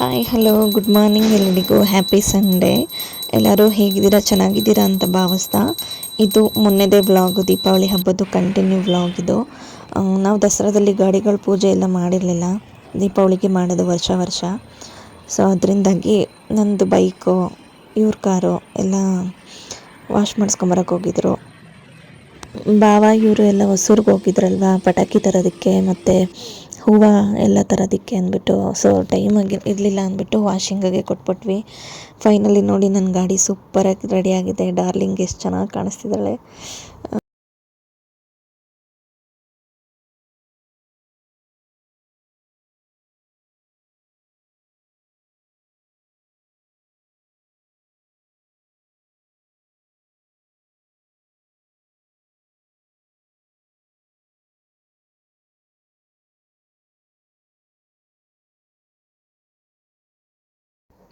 Hi hello good morning ಎಲ್ಲರಿಗೂ happy Sunday ಎಲ್ಲರೂ ಹೇಗಿದ್ದೀರಾ? ಚೆನ್ನಾಗಿದ್ದೀರಾ ಅಂತ ಭಾವಿಸ್ತಾ ಇದು ಮೊನ್ನೆದೇ ವ್ಲಾಗ್ ದೀಪಾವಳಿ ಹಬ್ಬದ್ದು ಕಂಟಿನ್ಯೂ ವ್ಲಾಗ್ ಇದು. ನಾವು ದಸರಾದಲ್ಲಿ ಗಾಡಿಗಳ ಪೂಜೆ ಎಲ್ಲ ಮಾಡಿರಲಿಲ್ಲ. ದೀಪಾವಳಿಗೆ ಮಾಡೋದು ವರ್ಷ ವರ್ಷ. ಸೊ ಅದರಿಂದಾಗಿ ನಂದು ಬೈಕು, ಇವ್ರ ಕಾರು ಎಲ್ಲ ವಾಶ್ ಮಾಡಿಸ್ಕೊಂಬರಕ್ಕೆ ಹೋಗಿದ್ರು. ಬಾವ ಇವರು ಎಲ್ಲ ಹೊಸೂರಿಗೆ ಹೋಗಿದ್ರಲ್ವಾ? ಪಟಾಕಿ ತರೋದಕ್ಕೆ ಮತ್ತು ಹೂವು ಎಲ್ಲ ತರೋದಕ್ಕೆ ಅಂದ್ಬಿಟ್ಟು ಸೊ ಟೈಮಾಗಿ ಇರಲಿಲ್ಲ ಅಂದ್ಬಿಟ್ಟು ವಾಷಿಂಗಾಗೆ ಕೊಟ್ಬಿಟ್ವಿ. ಫೈನಲಿ ನೋಡಿ ನನ್ನ ಗಾಡಿ ಸೂಪರಾಗಿ ರೆಡಿಯಾಗಿದೆ ಡಾರ್ಲಿಂಗ್ ಎಷ್ಟು ಚೆನ್ನಾಗಿ ಕಾಣಿಸ್ತಿದ್ದಾಳೆ.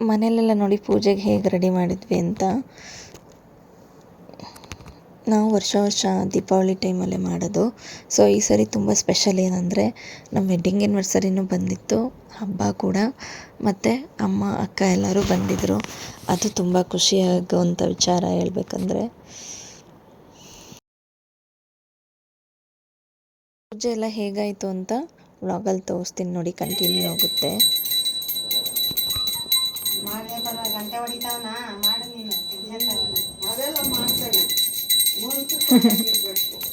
ಮನೇಲೆಲ್ಲ ನೋಡಿ ಪೂಜೆಗೆ ಹೇಗೆ ರೆಡಿ ಮಾಡಿದ್ವಿ ಅಂತ. ನಾವು ವರ್ಷ ವರ್ಷ ದೀಪಾವಳಿ ಟೈಮಲ್ಲೇ ಮಾಡೋದು. ಸೊ ಈ ಸರಿ ತುಂಬ ಸ್ಪೆಷಲ್ ಏನಂದರೆ ನಮ್ಮ ವೆಡ್ಡಿಂಗ್ ಆ್ಯನಿವರ್ಸರಿನೂ ಬಂದಿತ್ತು, ಹಬ್ಬ ಕೂಡ. ಮತ್ತು ಅಮ್ಮ, ಅಕ್ಕ ಎಲ್ಲರೂ ಬಂದಿದ್ದರು ಅದು ತುಂಬ ಖುಷಿಯಾಗುವಂಥ ವಿಚಾರ ಹೇಳಬೇಕಂದ್ರೆ. ಪೂಜೆ ಎಲ್ಲ ಹೇಗಾಯಿತು ಅಂತ ವ್ಲಾಗಲ್ಲಿ ತೋರಿಸ್ತೀನಿ ನೋಡಿ ಕಂಟಿನ್ಯೂ ಆಗುತ್ತೆ. ಬರ ಗಂಟೆ ಹೊಡಿತಾವನ? ಮಾಡು ನೀನು ಅದೆಲ್ಲ ಮಾಡ್ತೇನೆ.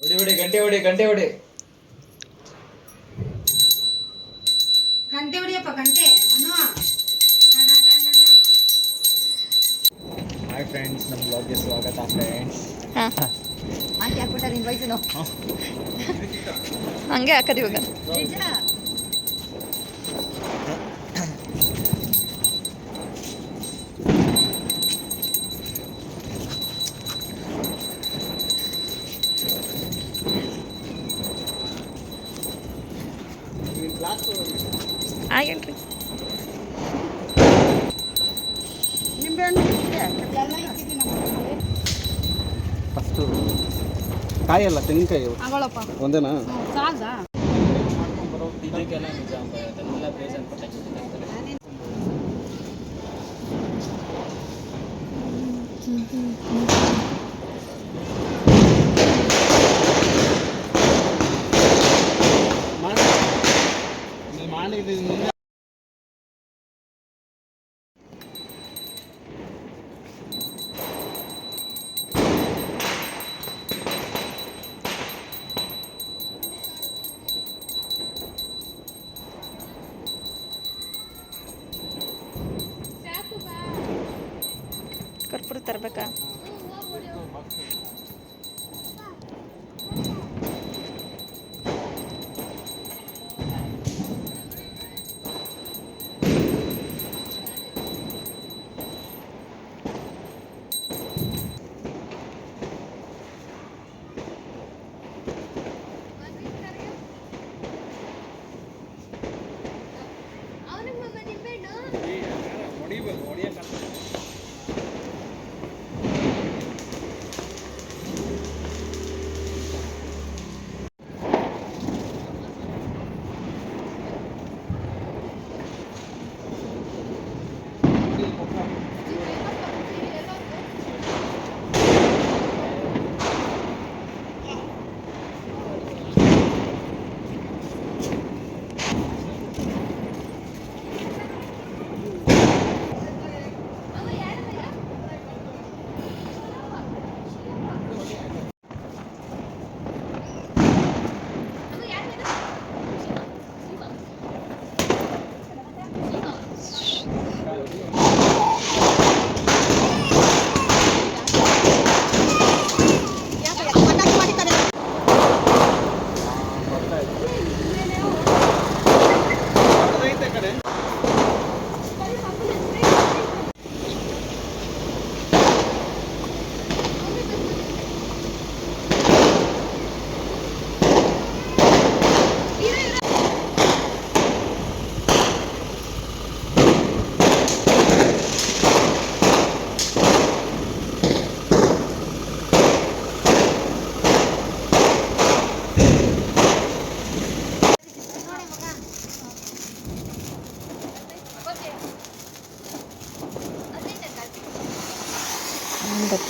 ಹೊಡಿ ಹೊಡಿ ಗಂಟೆ ಹೊಡಿ ಗಂಟೆ ಹೊಡಿ. ಗಂಟೆ ಹೊಡಿಯಪ್ಪ ಗಂಟೆ. ಮನು. ಹಾಯ್ ಫ್ರೆಂಡ್ಸ್ ನಮ್ಮ ಬ್ಲಾಗ್ಗೆ ಸ್ವಾಗತ ಫ್ರೆಂಡ್ಸ್ ಹಾಕಿ ಹಾಕ್ಬಿಟ್ಟ ನಿನ್ ವಯಸ್ಸು ಹಂಗೆ ಹಾಕೋದು ಇವಾಗ ನಿಜ ಆಗೇನ್ರಿ ನಿಂಬೆಹಣ್ಣು ಇಟ್ಟಿದೆ. ಎಲ್ಲ ಇಟ್ಟಿದ್ದೀನಿ ನಮ್ಮ ಫಸ್ಟು ಕಾಯಲ್ಲ ತೆಂಗಿನಕಾಯಿ ಅವಳಪ್ಪ ಒಂದೇನಾ ಸಾಲ್ದಾ РБК.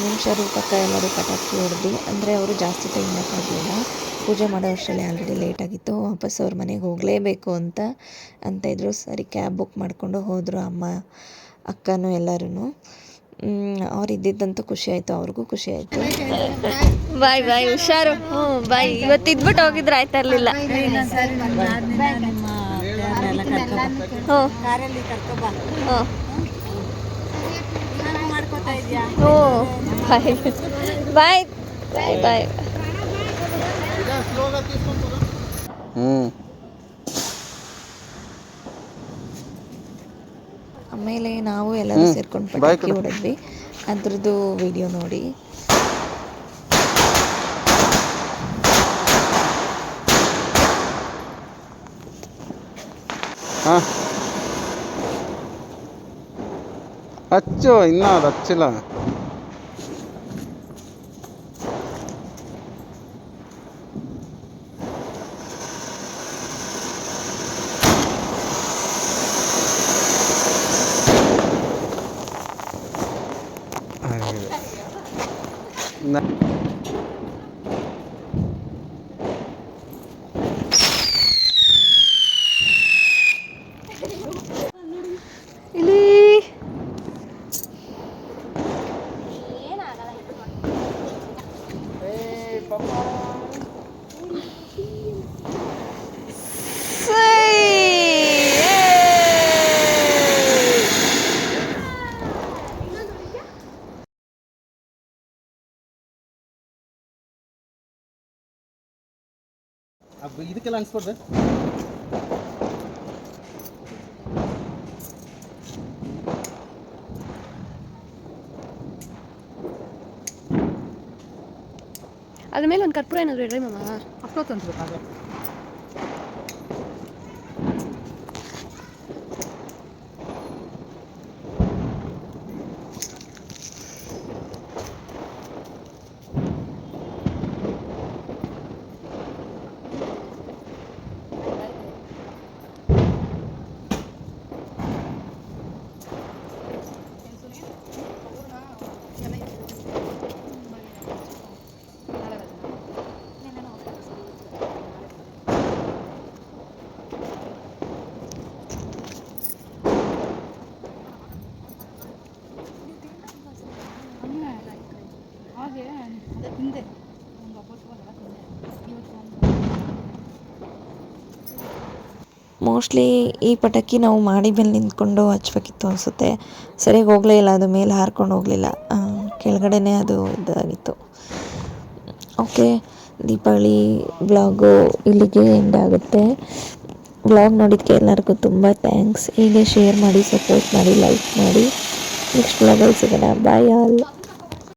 ನಿಮಿಷ ರೂಪಕ್ಕೆ ಎಲ್ಲರೂ ಪಟಾಕಿ ಹೊಡೆದು ಅಂದರೆ ಅವರು ಜಾಸ್ತಿ ಟೈಮ್ ಬೇಕಾಗಲಿಲ್ಲ ಪೂಜೆ ಮಾಡೋ ವರ್ಷದಲ್ಲಿ ಆಲ್ರೆಡಿ ಲೇಟ್ ಆಗಿತ್ತು. ವಾಪಸ್ ಅವ್ರ ಮನೆಗೆ ಹೋಗಲೇಬೇಕು ಅಂತ ಅಂತ ಇದ್ದರು ಸರಿ ಕ್ಯಾಬ್ ಬುಕ್ ಮಾಡಿಕೊಂಡು ಹೋದರು ಅಮ್ಮ ಅಕ್ಕನೂ ಎಲ್ಲರೂ ಅವ್ರು ಇದ್ದಿದ್ದಂತೂ ಖುಷಿ ಆಯಿತು. ಅವ್ರಿಗೂ ಖುಷಿ ಆಯಿತು. ಬಾಯ್ ಬಾಯ್ ಹುಷಾರು. ಹ್ಞೂ ಬಾಯ್ ಇವತ್ತು ಇದ್ಬಿಟ್ಟು ಹೋಗಿದ್ರೆ ಆಯ್ತಾ ಇರಲಿಲ್ಲ? ಹ್ಞೂ ಹ್ಞೂ ಹ್ಞೂ ಬಾಯ್ ಬಾಯ್ ಬಾಯ್ ಬಾಯ್ ಹ್ಞೂ ಆಮೇಲೆ ನಾವು ಎಲ್ಲರೂ ಹ್ಮ್. ಸೇರ್ಕೊಂಡು ಪಟಾಕಿ. ಹೊಡೆದ್ವಿ. ಅದ್ರದ್ದು ವಿಡಿಯೋ ನೋಡಿ. ಹಾಂ. അച്ചോ ഇന്നാ അച്ചല No. ಅಬ್ಬ ಇದಕ್ಕೆಲ್ಲ ಅನ್ಸ್ಕೊಡ್ದೆ ಅದ್ರ ಮೇಲೆ ಒಂದು ಕರ್ಪೂರ ಏನಾದ್ರು ಇಡ್ರಿ ಮಾಮ ಅಷ್ಟೊತ್ತು ಮೋಸ್ಟ್ಲಿ ಈ ಪಟಾಕಿ ನಾವು ಮಾಡಿ ಮೇಲೆ ನಿಂತ್ಕೊಂಡು ಹಚ್ಬೇಕಿತ್ತು ಅನಿಸುತ್ತೆ. ಸರಿಯಾಗಿ ಹೋಗಲೇ ಇಲ್ಲ, ಅದು ಮೇಲೆ ಹಾರ್ಕೊಂಡು ಹೋಗಲಿಲ್ಲ. ಕೆಳಗಡೆನೇ ಅದು ಇದಾಗಿತ್ತು. ಓಕೆ ದೀಪಾವಳಿ ಬ್ಲಾಗು ಇಲ್ಲಿಗೆ ಎಂಡ್ ಆಗುತ್ತೆ. ಬ್ಲಾಗ್ ನೋಡಿದ್ದಕ್ಕೆ ಎಲ್ಲರಿಗೂ ತುಂಬ ಥ್ಯಾಂಕ್ಸ್ ಹೀಗೆ ಶೇರ್ ಮಾಡಿ ಸಪೋರ್ಟ್ ಮಾಡಿ ಲೈಕ್ ಮಾಡಿ. ನೆಕ್ಸ್ಟ್ ಬ್ಲಾಗಲ್ಲಿ ಸಿಗೋಣ. ಬಾಯ್ ಆಲ್